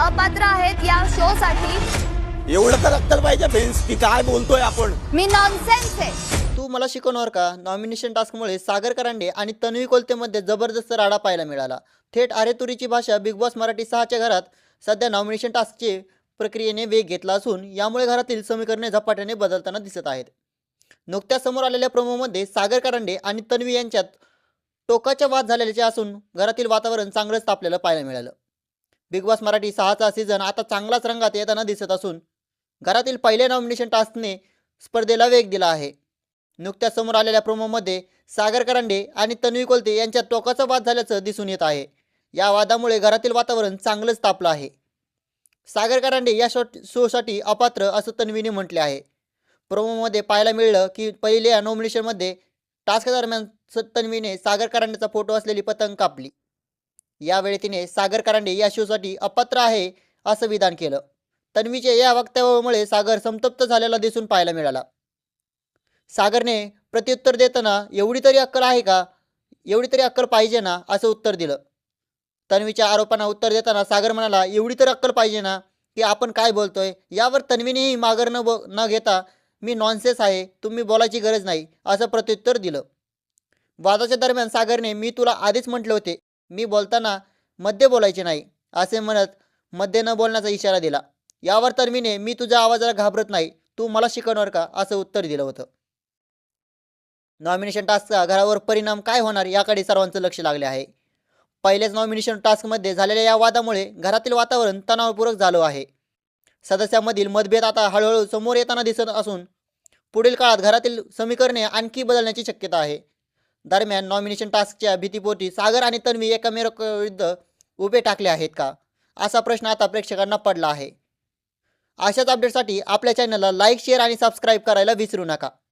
अपात्र आहेत या शो साठी एवढं तर अक्कल पाहिजे फ्रेंड्स की काय बोलतोय आपण? मी नॉनसेन्स आहे. तू मला शिकवणार का? नॉमिनेशन टास्कमुळे सागर करांडे आणि तन्वी कोलतेमध्ये जबरदस्त राडा पाहायला मिळाला. थेट आरेतुरीची भाषा बिग बॉस मराठी सहाच्या घरात सध्या नॉमिनेशन टास्कचे प्रक्रियेने वेग घेतला असून यामुळे घरातील समीकरणे झपाट्याने बदलताना दिसत आहेत. नुकत्याच समोर आलेल्या प्रोमोमध्ये सागर करांडे आणि तन्वी यांच्यात टोकाच्या वाद झालेले असून घरातील वातावरण चांगलंच तापलेलं पाहायला मिळालं. बिग बॉस मराठी सहाचा सीझन आता चांगलाच रंगात येताना दिसत असून घरातील पहिल्या नॉमिनेशन टास्कने स्पर्धेला वेग दिला आहे. नुकत्याच समोर आलेल्या प्रोमोमध्ये सागर करंडे आणि तन्वी कोलते यांच्यात टोकाचा वाद झाल्याचं दिसून येत आहे. या वादामुळे घरातील वातावरण चांगलंच तापलं आहे. सागर करांडे या शो शोसाठी अपात्र असं तन्वीने म्हटले आहे. प्रोमोमध्ये पाहायला मिळलं की पहिल्या नॉमिनेशनमध्ये टास्क दरम्यान स- तन्वीने सागर करांडेचा फोटो असलेली पतंग कापली. यावेळी तिने सागर करांडे या शोसाठी अपात्र आहे असं विधान केलं. तन्वीच्या या वक्तव्यामुळे सागर संतप्त झालेला दिसून पाहायला मिळाला. सागरने प्रत्युत्तर देताना एवढी तरी अक्कल आहे का? एवढी तरी अक्कल पाहिजे ना? असं उत्तर दिलं. तन्वीच्या आरोपांना उत्तर देताना सागर म्हणाला एवढी तर अक्कल पाहिजे ना? की आपण काय बोलतोय? यावर तन्वीनेही माघार न ब न घेता मी नॉनसेस आहे तुम्ही बोलायची गरज नाही असं प्रत्युत्तर दिलं. वादाच्या दरम्यान सागरने मी तुला आधीच म्हटले होते मी बोलताना मध्ये बोलायचे नाही असे म्हणत मध्ये न बोलण्याचा इशारा दिला. यावर तन्वीने मी तुझ्या आवाजाला घाबरत नाही तू मला शिकवणार का? असं उत्तर दिलं होतं. नॉमिनेशन टास्कचा घरावर परिणाम काय होणार याकडे सर्वांचं लक्ष लागले आहे. पहिल्याच नॉमिनेशन टास्कमध्ये झालेल्या या वादामुळे घरातील वातावरण तणावपूरक झालं आहे. सदस्यांमधील मतभेद आता हळूहळू समोर येताना दिसत असून पुढील काळात घरातील समीकरणे आणखी बदलण्याची शक्यता आहे. दरम्यान नॉमिनेशन टास्कच्या भीतीपोटी सागर आणि तन्वी एकमेकांविरुद्ध उभे टाकले आहेत का? असा प्रश्न आता प्रेक्षकांना पडला आहे. अशाच अपडेटसाठी आपल्या चॅनलला लाईक शेअर आणि सबस्क्राईब करायला विसरू नका.